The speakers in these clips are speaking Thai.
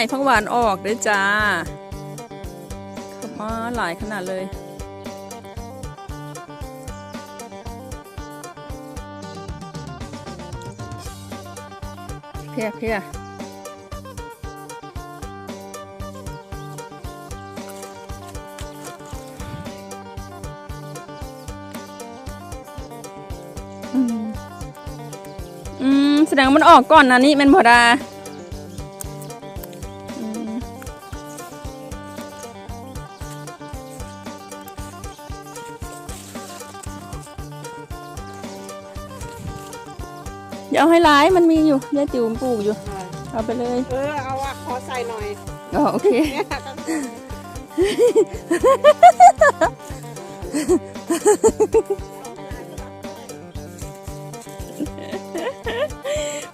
ท้องหม่พักหวานออกเด้วยจ้าขมาหลายขนาดเลย เพียเพียอืมอืมแสดงมันออกก่อนนะนี่มันบอดา อย่าเอาให้ร้ายมันมีอยู่ยายติ๋วปลูกอยู่ เอาไปเลยเออเอาอะขอใส่หน่อยอ๋อโอเค เนี่ย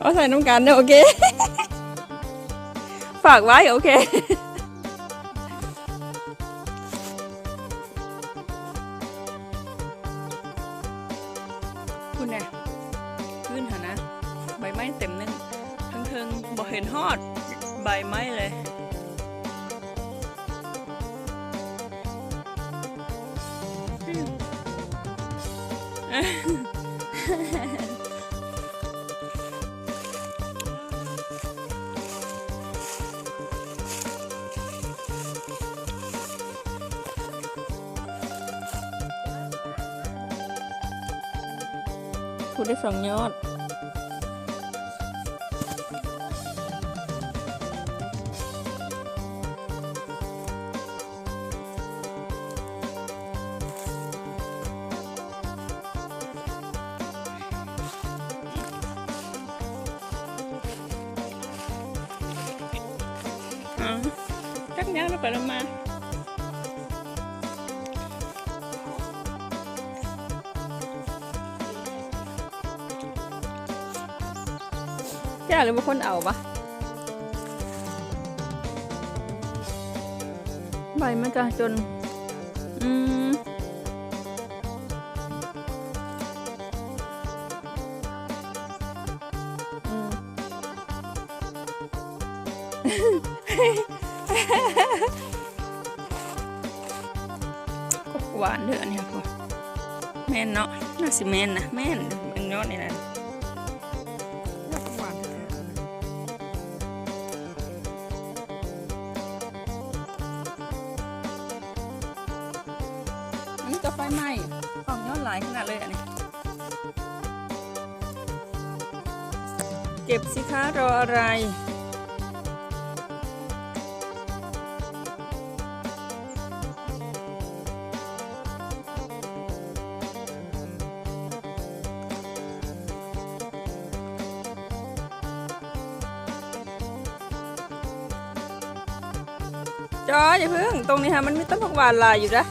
เอาใส่น้ำกันเนอะโอเค ฝากไว้โอเค คุณเนี่ยขึ้นหานะใบไม้ เต็มหนึงทั้งเทิงบ่เห็นฮอดใบไม้เลยพูดได้สองยอด จักยาวแล้วไปล้วมาจ้าหรือว่าคนเอาปะใบมันจะจน อืมอืม ก็หวานเด้อเนี่ยพอแม่นเนาะน่าสิแม่นนะแม่นอันยอดนี่นะหวานแท้ๆอันนี้ก็ไฟไหม้ของยอดหลายขนาดเลยอันนี้เก็บสิคะรออะไร จออย่าเพิ่ง ตรงนี้ฮะมันมีต้นผักหวานลายอยู่นะ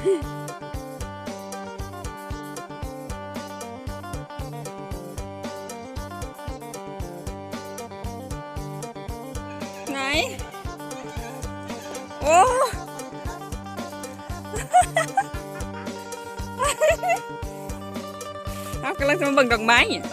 ไหน โอ้ เอากำลังจะมาเบิ่งดอกไม้เนี่ย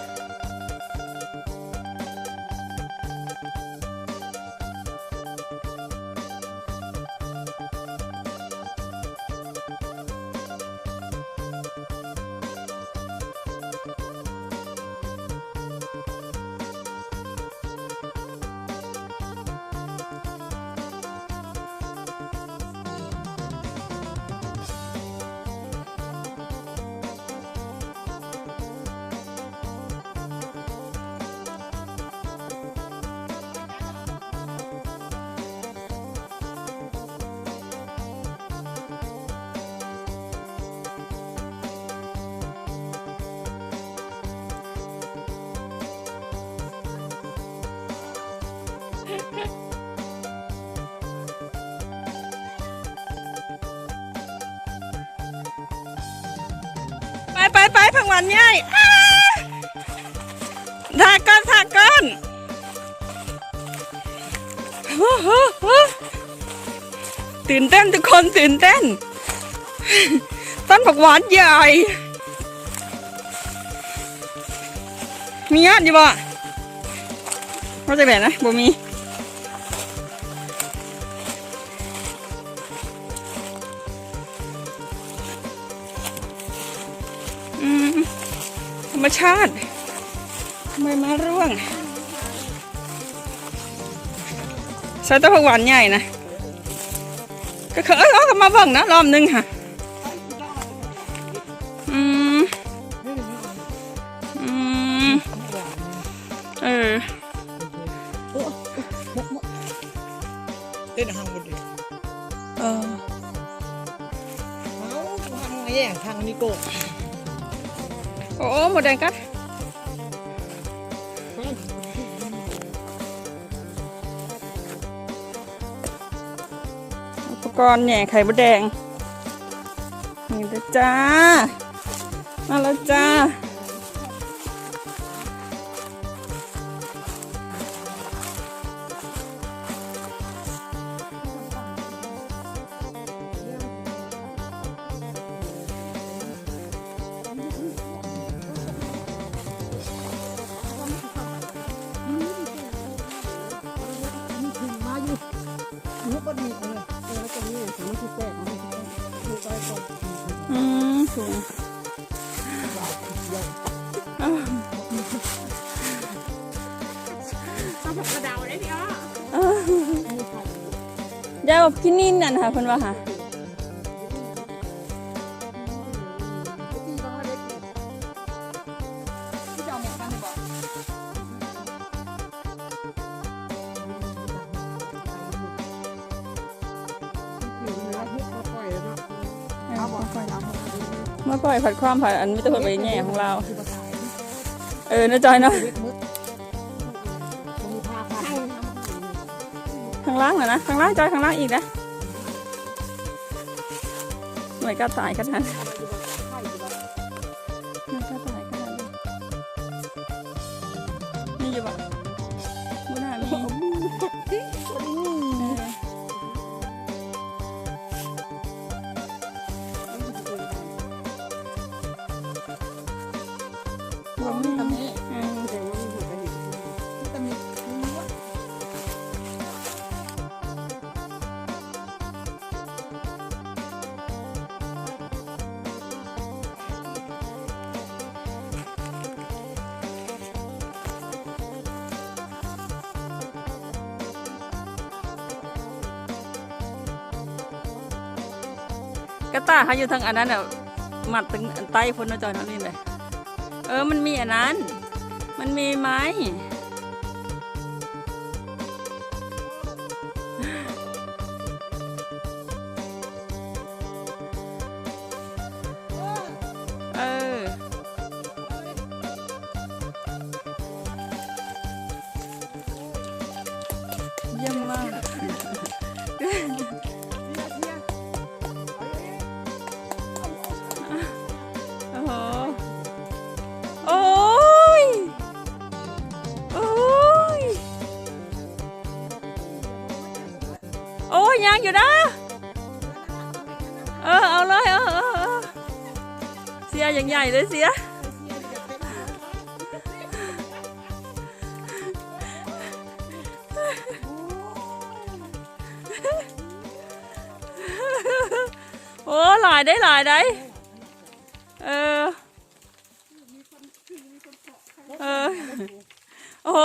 ไปไปผักหวานใหญ่อ้าทาก้อนทากก้อนโอ้โหโอ้ตื่นเต้นทุกคนตื่นเต้น ต้นผักหวานใหญ่ มีญาติอยู่บ่ว่าจะแบบนะบ่มี มชาติทำไมมาร่วงใส่แตะผักหวานใหญ่นะก็เคยเอากลับมาเบิ่งนะรอบนึงค่ะอืมอืมเออเต้นหางหมดเลยเออเอาทำไงอย่างทางนี้โกะ โอ้หมดแดงกัดอุปกรณ์แหน่ไข่มดแดงนี่เลยจ้ามาแล้วจ้ามา สูงอ้าวต้องกระดาได้พี่อ้ออ้าวเดี๋ยวพี่นินน่ะนะคะคุณว่าค่ะตีบ้างว่าเล็กที่จะเอาหมดกันดีกว่าถึงเนื้อที่เขาปล่อยแล้วเนาะเอาบอกปล่อยเอา มดเมื่อปล่อยผัดความผัดอันไม่ต้องไปแง่ของเรา เออนะจอยเนาะเล็กมืดมีผ้าผ้าข้างล่างเหรอนะข้างล่างจอยข้างล่างอีกนะหน่วยกระต่ายขนาดหน่ กระต่ายเขาอยู่ทางอันนั้นอะหมัดถึงอันใต้พ้นจอยนาะนี่เลยเออมันมีอันนั้น มันมีไหมเออเยี่ยมมาก อยู่นะ เออเอาเลยเออเออเออเสียอย่างใหญ่เลยเสีย โอ้หลายได้หลายได้ เออ เออ โอ้โห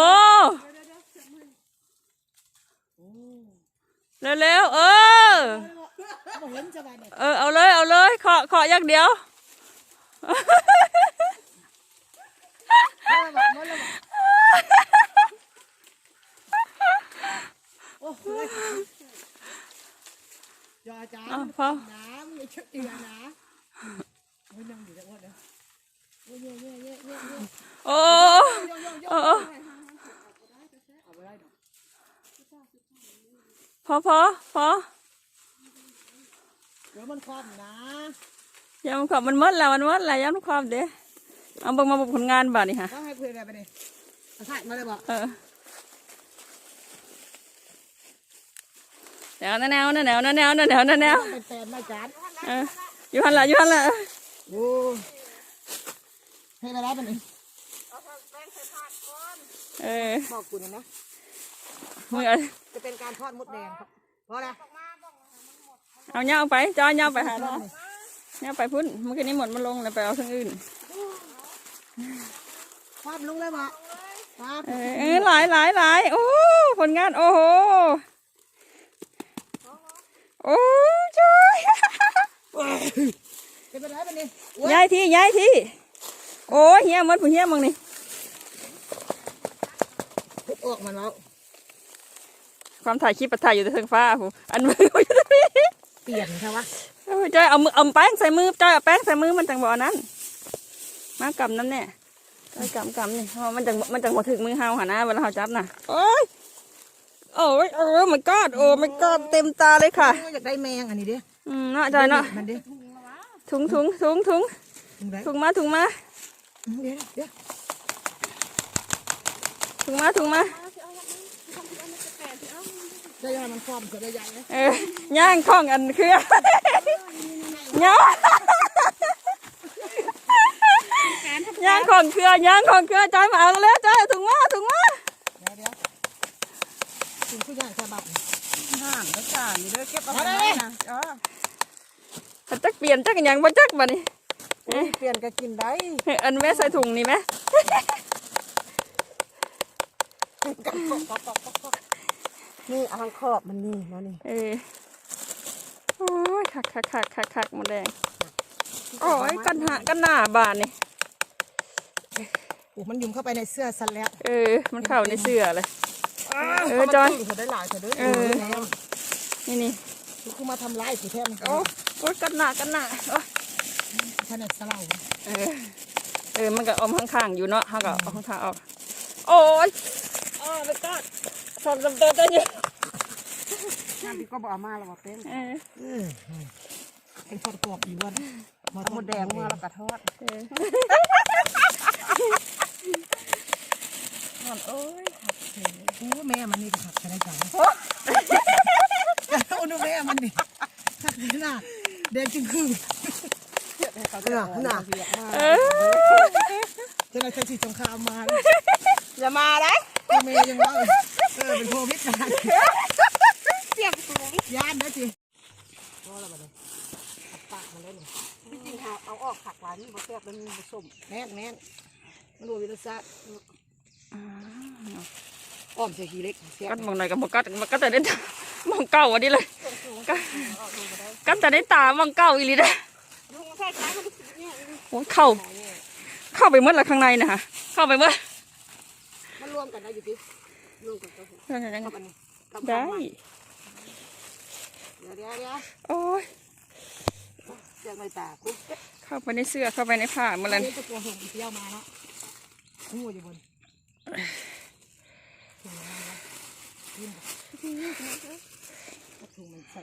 เร็วๆ เออ เออ เอาเลย เอาเลย ขอ ขออย่างเดียว โอ้โหยาจ้า อะ พอน้ำอย่าเชื่อเตือนนะโอ้ยนั่งอยู่แล้วเนโอ้ยเยอะเยอะเยอะเยอะเยอะโอ้โยโยโยเออเอาไปได้ดอกพอพอพอเดี๋ยวมันคว่ำนะยามความมันหมดแล้วมันหมดแล้วยามความเด้เอาเบิ่งมาบอกผลงานบาดนี่ค่ะต้องให้เพื่อนอะไรไปดิเอาถ่ายมาเลยบอกเออ แนวนะแนวแนวแนวแนวแนวแนไอยู่หันละอยู่หันละโอ้ให้นารับมันนึ่เออบอกกูนะนะมืงเอาจะเป็นการทอดมดแดงครับพอละเอาเน่าไปจอยเงาไปหาเราเน่าไปพุ่นเมื่อกี้นี้หมดมันลงเลยไปเอาทั้งอื่นภาพลงเลยบ่เออหลายหลายหลายโอ้ผลงานโอ้โห โอ้จอยจะเป็นไรเป็นนี่ย้ายที่ย้ายที่ โอ้ยเฮียหมดผู้เฮียมึงนี่ออกมาแล้วความถ่ายคลิปประถ่ายอยู่แต่เทิงฟ้าผู้อันมืออยู่ตรงนี้เปลี่ยนใช่ปะโอ้ยจอยเอามือเอาแป้งใส่มือจอยเอาแป้งใส่มือมันจังบ่อนั้นมากำน้ำเนี่ยจอยกำกำนี่เพราะมันจังบ่มันจังบ่ถึงมือเฮาหานะเวลาเฮาจับน่ะโอ้ย โอ้ยโอ้ย my god โอ้ my god เต็มตาเลยค่ะ อยากได้แมงอันนี้ดิอืมเนาะจอยเนาะมันดิถุงถุงถุงถุงถุงมาถุงมาเดี๋ยวเดี๋ยวถุงมาถุงมาได้ยามันความจะได้ใหญ่เออย่างของอันเครือเนาะย่างของเครือย่างของเครือจอยมาเอาแล้วจอยถุงมาถุงมา ถึงผู้ใหญ่ฉบับห่างแล้วจ้านี่เด้อเก็บเอาเอาไว้เลยนะจ้าถ้าจักเปลี่ยนจักอหย่างบ่จักบัดนี้เอ๊ะเปลี่ยนก็กินได้เฮ้ยอันแม่ใส่ถุงนี่ไหมกับกอกกอกกอกกอกกอกนี่อ่างขอบมันนี่นะนี่เออโอ้ยคักคักคักคักคักหมดแดงโอ้ยกันหากันหน้าบานนี่โอ้มันยุ่มเข้าไปในเสื้อสันแล้ว เออ มันเข้าในเสื้อเลย เออจอยเขาได้หลายเถอะเด้อเออนี่นี่คือมาทำร้ายสิแท้มันโอ้โอ้ยกันหน้ากันหน้าโอ้ยขนาดสลาวเออเออมันก็อมข้างๆอยู่เนาะเขาก็เอาข้างๆออกโอ้ยอ๋อไม่กอดสองสามตัวตัวนี้น้ำพี่ก็บอกเอามาแล้วบอกเป็นเออเออไอ้ทอดกรอบอีวันมาเอาหมดแดงมาแล้วก็ทอด เออโอ้ยโอ้แม่มันนี่ขัดขนาดจังโอ้ดูแม่มันนี่ขัดขนาดแดงจึงคือเขาจะเอาหนาเสียมาเออจะได้ใช้สีสงครามมาอย่ามาได้ตัวแม่ยังว่าเออเป็นโควิดนะเสียบสูงย่านนะจีพอแล้วบัดนี้ปากมันได้หนึ่งที่จริงหาเอาออกผักหวานนี่บ่แซ่บมันมีผสมแน่นแน่นมันดูวิรศาสตร์ อ้อมใส่ขี้เล็กเสียกัดมองหน่อยกับมกัดมันก็แต่ได้ตามองเก่าอันนี้เลยกัดกัดแต่ได้ตามองเก่าอีหลีได้อลุงใส่ขามันเนี่ยโอ้ยเข้า เข้าไปเมื่อละข้างในนะฮะเข้าไปเมื่อมันรวมกันได้อยู่ดิรวมกันก็กับอันนี้กับได้เดี๋ยวเดี๋ยวเดี๋ยวโอ้ยเสียงไม่ตาคุกเข้าไปในเสื้อเข้าไปในผ้าเมื่อไรนี่จะกลัวหงเที่ยวมาเนาะงูอยู่บน ถุงมันใส่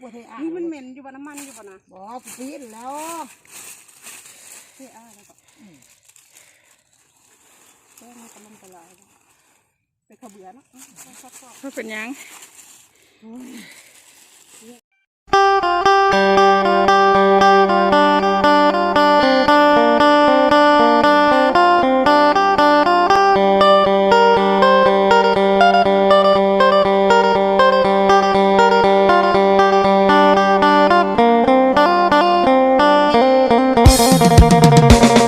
บัวเทอานี่มันเหม็นอยู่บ่น้ำมันอยู่บ่นะบอกปีนแล้วเท่อ้าแล้วก็แป้งมันกำลังละลายไปขบเบือเนาะเขาเป็นยัง